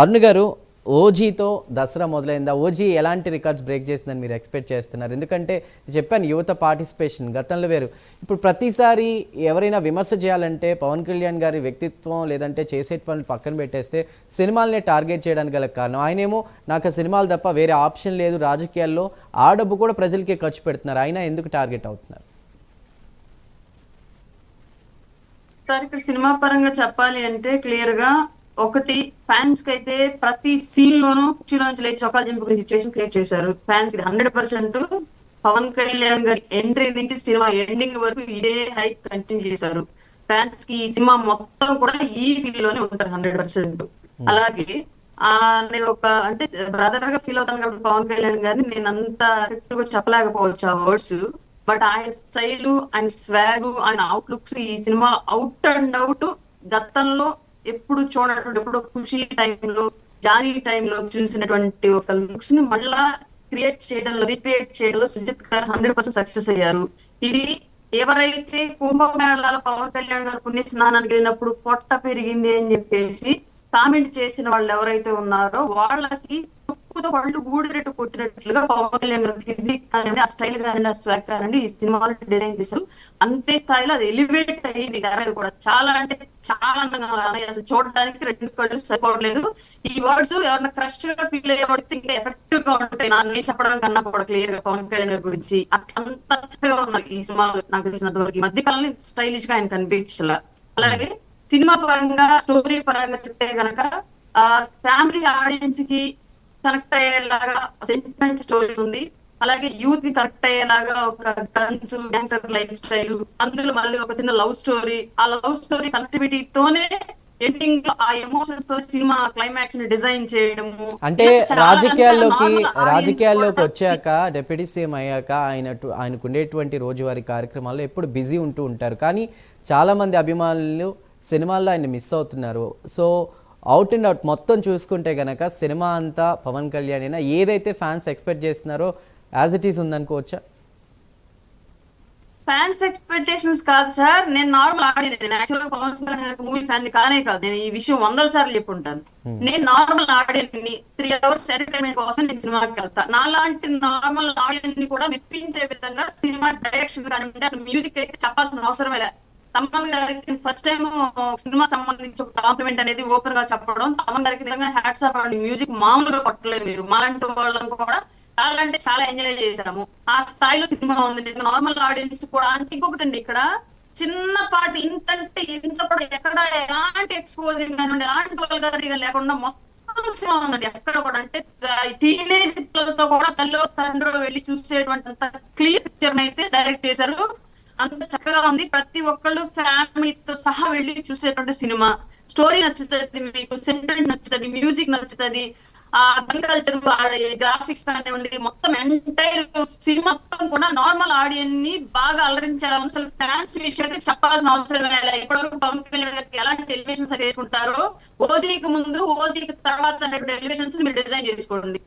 అరుణ్ గారు ఓజీతో దసరా మొదలైందా? ఓజీ ఎలాంటి రికార్డ్స్ బ్రేక్ చేసిందని మీరు ఎక్స్పెక్ట్ చేస్తున్నారు? ఎందుకంటే చెప్పాను యువత పార్టిసిపేషన్ గతంలో వేరు. ఇప్పుడు ప్రతిసారి ఎవరైనా విమర్శ చేయాలంటే పవన్ కళ్యాణ్ గారి వ్యక్తిత్వం లేదంటే చేసేటువంటి పక్కన పెట్టేస్తే సినిమాలనే టార్గెట్ చేయడానికి గల కారణం. ఆయనేమో నాకు సినిమాలు తప్ప వేరే ఆప్షన్ లేదు రాజకీయాల్లో ఆ డబ్బు కూడా ప్రజలకే ఖర్చు పెడుతున్నారు. ఆయన ఎందుకు టార్గెట్ అవుతున్నారు? సార్ ఇక్కడ సినిమా పరంగా చెప్పాలి అంటే క్లియర్గా ఒకటి ఫ్యాన్స్కి అయితే ప్రతి సీన్ లోనూ కుర్చీలోంచి లేచి చొక్కాలు చింపుకునే సిచ్యువేషన్ క్రియేట్ చేశారు. ఫ్యాన్స్కి హండ్రెడ్ పర్సెంట్ పవన్ కళ్యాణ్ గారి ఎంట్రీ నుంచి సినిమా ఎండింగ్ వరకు ఇదే హైప్ కంటిన్యూ చేశారు. ఫ్యాన్స్కి ఈ సినిమా మొత్తం కూడా ఈ ఫీల్లోనే ఉంటారు హండ్రెడ్ పర్సెంట్ అలాగే ఆ నేను ఒక అంటే బ్రదర్గా ఫీల్ అవుతాను కాబట్టి పవన్ కళ్యాణ్ గారిని నేను అంత ఎఫెక్టివ్గా చెప్పలేకపోవచ్చు ఆ వర్డ్స్ బట్ ఆయన స్టైల్ ఆయన స్వాగ్ ఆయన అవుట్లుక్స్ ఈ సినిమా అవుట్ అండ్ అవుట్ గతంలో ఎప్పుడు చూడటం ఎప్పుడు ఖుషి టైంలో జానీ టైంలో చూసినటువంటి ఒక లుక్స్ని మళ్ళా క్రియేట్ చేయడంలో రీక్రియేట్ చేయడంలో సుజిత్ గారు హండ్రెడ్ పర్సెంట్ సక్సెస్ అయ్యారు. ఇది ఎవరైతే కుంభమేళాల పవన్ కళ్యాణ్ గారు పుణ్య స్నానానికి వెళ్ళినప్పుడు పొట్ట పెరిగింది అని చెప్పేసి కామెంట్ చేసిన వాళ్ళు ఎవరైతే ఉన్నారో వాళ్ళకి తుప్పుతో పళ్ళు గూడినట్టు కొట్టినట్లుగా పవన్ కళ్యాణ్ గారు ఫిజిక్ కానివ్వండి ఆ స్టైల్ కానివ్వండి ఆ స్వాగ్ కానివ్వండి ఈ సినిమాలు డిజైన్ చేశారు. అంతే స్థాయిలో అది ఎలివేట్ అయ్యింది ధరలు కూడా. చాలా అంటే చాలా అందంగా అసలు చూడడానికి రెండు కళ్ళు సరిపోవట్లేదు. ఈ వర్డ్స్ ఎవరైనా క్రష్గా ఫీల్ అయ్యబడితే ఇంకా ఎఫెక్టివ్గా ఉంటాయి. నాకు చెప్పడం కన్నా కూడా క్లియర్గా పవన్ కళ్యాణ్ గారి గురించి అంత చక్కగా ఉన్నారు ఈ సినిమా నాకు తెలిసినంత వరకు ఈ మధ్య కాలంలో స్టైలిష్గా ఆయన కనిపించలా. అలాగే సినిమా పరంగా స్టోరీ పరంగా చెప్తే గనక ఫ్యామిలీ ఆడియన్స్కి కనెక్ట్ అయ్యేలాగా సెంటిమెంట్ స్టోరీ ఉంది. అలాగే యూత్కి కనెక్ట్ అయ్యేలాగా ఒక గన్స్ గ్యాంగ్స్టర్ లైఫ్ స్టైల్ అందులో మళ్ళీ ఒక చిన్న లవ్ స్టోరీ ఆ లవ్ స్టోరీ కనెక్టివిటీతోనే ఎండింగ్లో ఆ ఎమోషన్స్తో సినిమా క్లైమాక్స్ని డిజైన్ చేయడము. అంటే చాలా రాజకీయాల్లోకి చాలా రాజకీయాల్లోకి వచ్చాక డిప్యూటీ సీఎం అయ్యాక ఆయన ఆయనకు ఉండేటువంటి రోజువారీ కార్యక్రమాల్లో ఎప్పుడు బిజీ ఉంటూ ఉంటారు. కానీ చాలామంది అభిమానులు సినిమాల్లో ఆయన మిస్ అవుతున్నారు. సో అవుట్ అండ్ అవుట్ మొత్తం చూసుకుంటే గనక సినిమా అంతా పవన్ కళ్యాణ్ అయినా ఏదైతే ఫ్యాన్స్ ఎక్స్పెక్ట్ చేస్తున్నారో యాజ్ ఇట్ ఈస్ ఉందనుకోవచ్చా? ఫ్యాన్స్ ఎక్స్పెక్టేషన్స్ కాదు సార్. నేను నార్మల్ ఆడియన్స్ నేను పవన్ కళ్యాణ్ మూవీ ఫ్యాన్ కానే కాదు. నేను ఈ విషయం వందల సార్లు చెప్పుంటాను. నేను నార్మల్ ఆడియన్స్ని త్రీ అవర్స్ ఎంటర్టైన్మెంట్ కోసం నేను సినిమాకి వెళ్తా. నాలాంటి నార్మల్ ఆడియన్స్ని కూడా మెప్పించే విధంగా సినిమా డైరెక్షన్ అసలు మ్యూజిక్ అయితే చెప్పాల్సిన అవసరమే లేదు తమన్ గారికి ఫస్ట్ టైం సినిమా సంబంధించి ఒక కాంప్లిమెంట్ అనేది ఓపెన్గా చెప్పడం తమన్ గారికి నిజంగా హ్యాట్స్ ఆఫ్ అండి. మ్యూజిక్ మామూలుగా కొట్టలేదు మీరు. మాలాంటి వాళ్ళని కూడా చాలా అంటే చాలా ఎంజాయ్ చేశాము. ఆ స్థాయిలో సినిమా ఉంది. నార్మల్ ఆడియన్స్ కూడా అంటే ఇంకొకటి అండి ఇక్కడ. చిన్న పాటి ఇంతంటే ఇంత కూడా ఎక్కడ ఎలాంటి ఎక్స్పోజింగ్ కానివ్వండి ఎలాంటి వల్గారిటీగా లేకుండా మొత్తం సినిమా ఉందండి. ఎక్కడ కూడా అంటే టీనేజ్తో కూడా తల్లి తండ్రులు వెళ్ళి చూసేటువంటి అంత క్లియర్ పిక్చర్ అయితే డైరెక్ట్ చేశారు. అంత చక్కగా ఉంది. ప్రతి ఒక్కళ్ళు ఫ్యామిలీతో సహా వెళ్ళి చూసేటువంటి సినిమా. స్టోరీ నచ్చుతుంది మీకు సెంటిమెంట్ నచ్చుతుంది మ్యూజిక్ నచ్చుతుంది. ఆ అగ్రికల్చర్ గ్రాఫిక్స్ కానివ్వండి మొత్తం ఎంటైర్ సినిమా మొత్తం కూడా నార్మల్ ఆడియన్స్ని బాగా అలరించాలి అసలు ఫ్యాన్స్ విషయం అయితే చెప్పాల్సిన అవసరం లేదు. ఇప్పటివరకు పవన్ కళ్యాణ్ గారికి ఎలాంటి ఎలివేషన్స్ వేసుకుంటారో ఓజీకి ముందు ఓజీకి తర్వాత అనేటువంటి ఎలివేషన్స్ మీరు డిజైన్ చేసుకోండి.